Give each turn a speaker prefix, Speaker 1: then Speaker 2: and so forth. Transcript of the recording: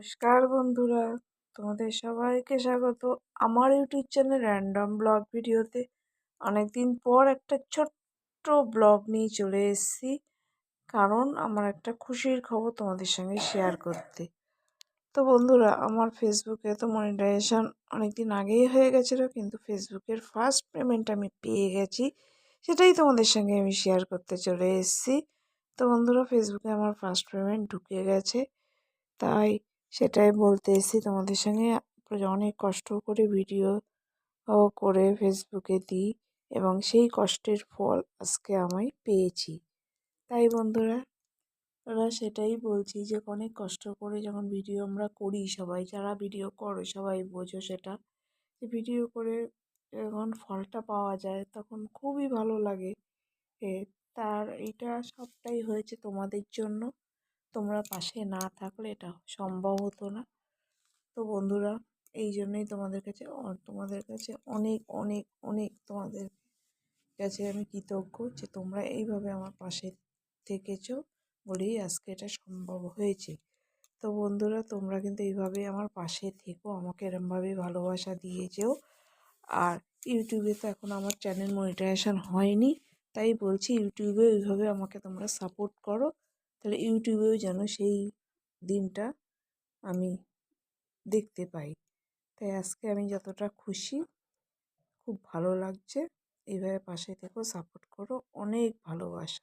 Speaker 1: নমস্কার বন্ধুরা, তোমাদের সবাইকে স্বাগত আমার ইউটিউব চ্যানেল র্যান্ডম ব্লগ ভিডিওতে। অনেকদিন পর একটা ছোট্ট ব্লগ নিয়ে চলে এসেছি, কারণ আমার একটা খুশির খবর তোমাদের সঙ্গে শেয়ার করতে। তো বন্ধুরা, আমার ফেসবুকে তো মনিটাইজেশন অনেকদিন আগেই হয়ে গেছিল, কিন্তু ফেসবুকের ফার্স্ট পেমেন্ট আমি পেয়ে গেছি, সেটাই তোমাদের সঙ্গে আমি শেয়ার করতে চলে এসেছি। তো বন্ধুরা ফেসবুকে আমার ফার্স্ট পেমেন্ট ঢুকে গেছে, তাই সেটাই বলতে এসেছি তোমাদের সঙ্গে। অনেক কষ্ট করে ভিডিও করে ফেসবুকে দিই এবং সেই কষ্টের ফল আজকে আমি পেয়েছি। তাই বন্ধুরা ওরা সেটাই বলছি যে অনেক কষ্ট করে যখন ভিডিও আমরা করি সবাই, যারা ভিডিও করো সবাই বোঝো সেটা। যে ভিডিও করে যখন ফলটা পাওয়া যায় তখন খুবই ভালো লাগে। তার এটা সবটাই হয়েছে তোমাদের জন্য। তোমরা পাশে না থাকলে এটা সম্ভব হতো না। তো বন্ধুরা এই জন্যই তোমাদের কাছে তোমাদের কাছে অনেক অনেক অনেক তোমাদের কাছে আমি কৃতজ্ঞ যে তোমরা এইভাবে আমার পাশে থেকেছো বলেই আজকে এটা সম্ভব হয়েছে। তো বন্ধুরা, তোমরা কিন্তু এইভাবে আমার পাশে থেকো, আমাকে এরমভাবে ভালোবাসা দিয়ে যেও আর ইউটিউবে তো এখন আমার চ্যানেল মনিটাইজেশন হয়নি, তাই বলছি ইউটিউবে ওইভাবে আমাকে তোমরা সাপোর্ট করো। তাহলে ইউটিউবেও যেন সেই দিনটা আমি দেখতে পাই। তাই আজকে আমি যতটা খুশি, খুব ভালো লাগছে। এইভাবে পাশে থেকেও সাপোর্ট করো। অনেক ভালোবাসা।